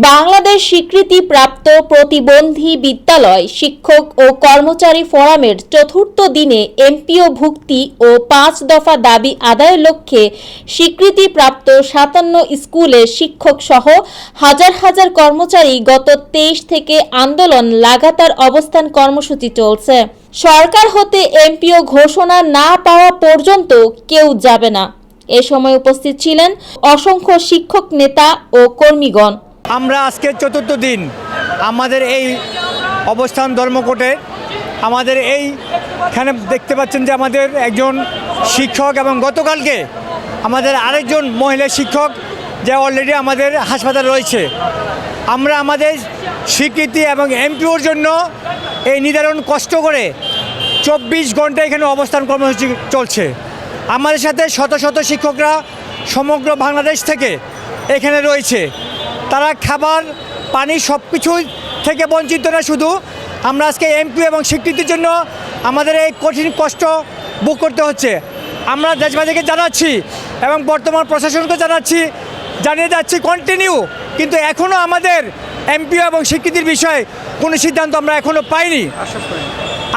বাংলাদেশ স্বীকৃতিপ্রাপ্ত প্রতিবন্ধী বিদ্যালয় শিক্ষক ও কর্মচারী ফোরামের চতুর্থ দিনে এমপিও ভুক্তি ও পাঁচ দফা দাবি আদায়ের লক্ষ্যে স্বীকৃতিপ্রাপ্ত সাতান্ন স্কুলের শিক্ষক সহ হাজার হাজার কর্মচারী গত তেইশ থেকে আন্দোলন লাগাতার অবস্থান কর্মসূচি চলছে। সরকার হতে এমপিও ঘোষণা না পাওয়া পর্যন্ত কেউ যাবে না। এ সময় উপস্থিত ছিলেন অসংখ্য শিক্ষক নেতা ও কর্মীগণ। আমরা আজকের চতুর্থ দিন। আমাদের এই অবস্থান ধর্মকোটে। আমাদের এইখানে দেখতে পাচ্ছেন যে আমাদের একজন শিক্ষক এবং গতকালকে আমাদের আরেকজন মহিলা শিক্ষক যে অলরেডি আমাদের হাসপাতালে রয়েছে। আমরা আমাদের স্বীকৃতি এবং এমপিওর জন্য এই নির্ধারণ কষ্ট করে চব্বিশ ঘণ্টা এখানে অবস্থান কর্মসূচি চলছে। আমাদের সাথে শত শত শিক্ষকরা সমগ্র বাংলাদেশ থেকে এখানে রয়েছে। তারা খাবার পানি সব কিছু থেকে বঞ্চিত না শুধু। আমরা আজকে এমপি এবং স্বীকৃতির জন্য আমাদের এই কঠিন কষ্ট বুক করতে হচ্ছে। আমরা দেশবাসীকে জানাচ্ছি এবং বর্তমান প্রশাসনকে জানাচ্ছি জানিয়ে যাচ্ছি কন্টিনিউ কিন্তু এখনও আমাদের এমপি এবং স্বীকৃতির বিষয়ে কোনো সিদ্ধান্ত আমরা এখনও পাইনি।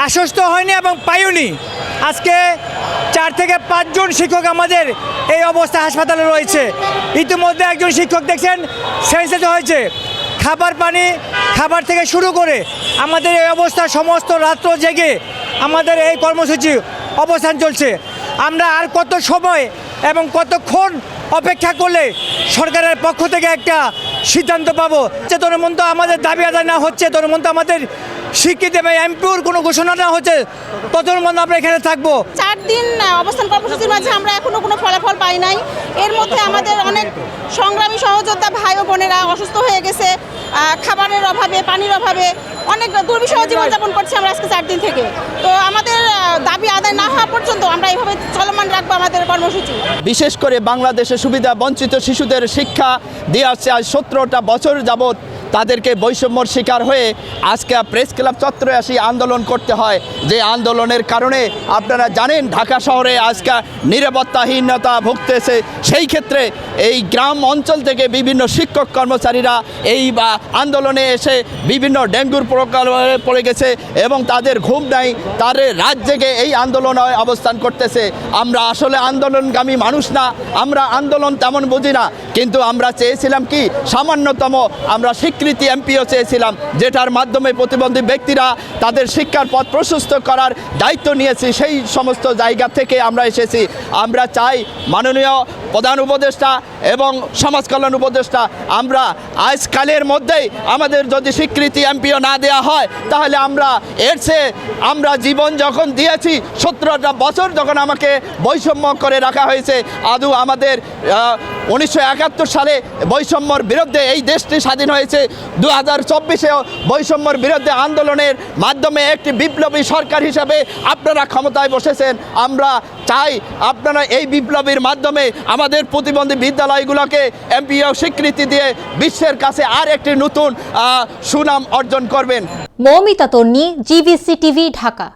আশ্বস্ত হয়নি এবং পাইওনি। আজকে চার থেকে পাঁচজন শিক্ষক আমাদের এই অবস্থা হাসপাতালে রয়েছে। ইতিমধ্যে একজন শিক্ষক দেখছেন সেন্সেস হয়েছে। খাবার পানি, খাবার থেকে শুরু করে আমাদের এই অবস্থা সমস্ত রাত্র জেগে আমাদের এই কর্মসূচি অবস্থান চলছে। আমরা আর কত সময় এবং কতক্ষণ অপেক্ষা করলে সরকারের পক্ষ থেকে একটা সিদ্ধান্ত পাবো? যে তোর মতো আমাদের দাবি আদায় না হচ্ছে তোর মতো আমাদের স্বীকৃতি এবং এমপিওর কোনো ঘোষণা না হচ্ছে ততক্ষণ মধ্যে আমরা এখানে থাকব। চার দিন অবস্থান কর্মসূচির মাঝে আমরা এখনও কোনো ফলাফল পাই নাই। এর মধ্যে আমাদের অনেক সংগ্রামী সহযোদ্ধা ভাই ও বোনেরা অসুস্থ হয়ে গেছে খাবারের অভাবে পানির অভাবে অনেক দুর্বিষহ জীবনযাপন করছি আমরা আজকে চার দিন থেকে। তো আমাদের দাবি আদায় না হওয়া পর্যন্ত আমরা এইভাবে চলমান রাখব আমাদের কর্মসূচি। বিশেষ করে বাংলাদেশে সুবিধা বঞ্চিত শিশুদের শিক্ষা দিয়ে আসছে আজ সতেরোটা বছর যাবৎ তাদেরকে বৈষম্যর শিকার হয়ে আজকে প্রেস ক্লাব চত্বরে আসি আন্দোলন করতে হয়। যে আন্দোলনের কারণে আপনারা জানেন, ঢাকা শহরে আজকে নিরাপত্তাহীনতা ভুগতেছে। সেই ক্ষেত্রে এই গ্রাম অঞ্চল থেকে বিভিন্ন শিক্ষক কর্মচারীরা এই আন্দোলনে এসে বিভিন্ন ডেঙ্গুর প্রকল্পে পড়ে গেছে এবং তাদের ঘুম নাই তাদের রাত জেগে এই আন্দোলনে অবস্থান করতেছে। আমরা আসলে আন্দোলনগামী মানুষ না, আমরা আন্দোলন তেমন বুঝি না, কিন্তু আমরা চেয়েছিলাম কি সামান্যতম আমরা স্বীকৃতি এমপিও চেয়েছিলাম, যেটার মাধ্যমে প্রতিবন্ধী ব্যক্তিরা তাদের শিক্ষার পথ প্রশস্ত করার দায়িত্ব নিয়েছি, সেই সমস্ত জায়গা থেকে আমরা এসেছি। আমরা চাই মাননীয় প্রধান উপদেষ্টা এবং সমাজ কল্যাণ উপদেষ্টা। আমরা আজকালের মধ্যেই আমাদের যদি স্বীকৃতি এমপিও না দেওয়া হয়, তাহলে আমরা এর আমরা জীবন যখন দিয়েছি, সতেরোটা বছর যখন আমাকে বৈষম্য করে রাখা হয়েছে, আদৌ আমাদের উনিশশো একাত্তর সালে বৈষম্যর বিরুদ্ধে এই দেশটি স্বাধীন হয়েছে। দু হাজার চব্বিশেও বৈষম্যর বিরুদ্ধে আন্দোলনের মাধ্যমে একটি বিপ্লবী সরকার হিসাবে আপনারা ক্ষমতায় বসেছেন। আমরা চাই আপনারা এই বিপ্লবের মাধ্যমে আমাদের প্রতিবন্ধী বিদ্যালয়গুলোকে এমপিও স্বীকৃতি দিয়ে বিশ্বের কাছে আর একটি নতুন সুনাম অর্জন করবেন। Moumita Tonni GVC TV, Dhaka.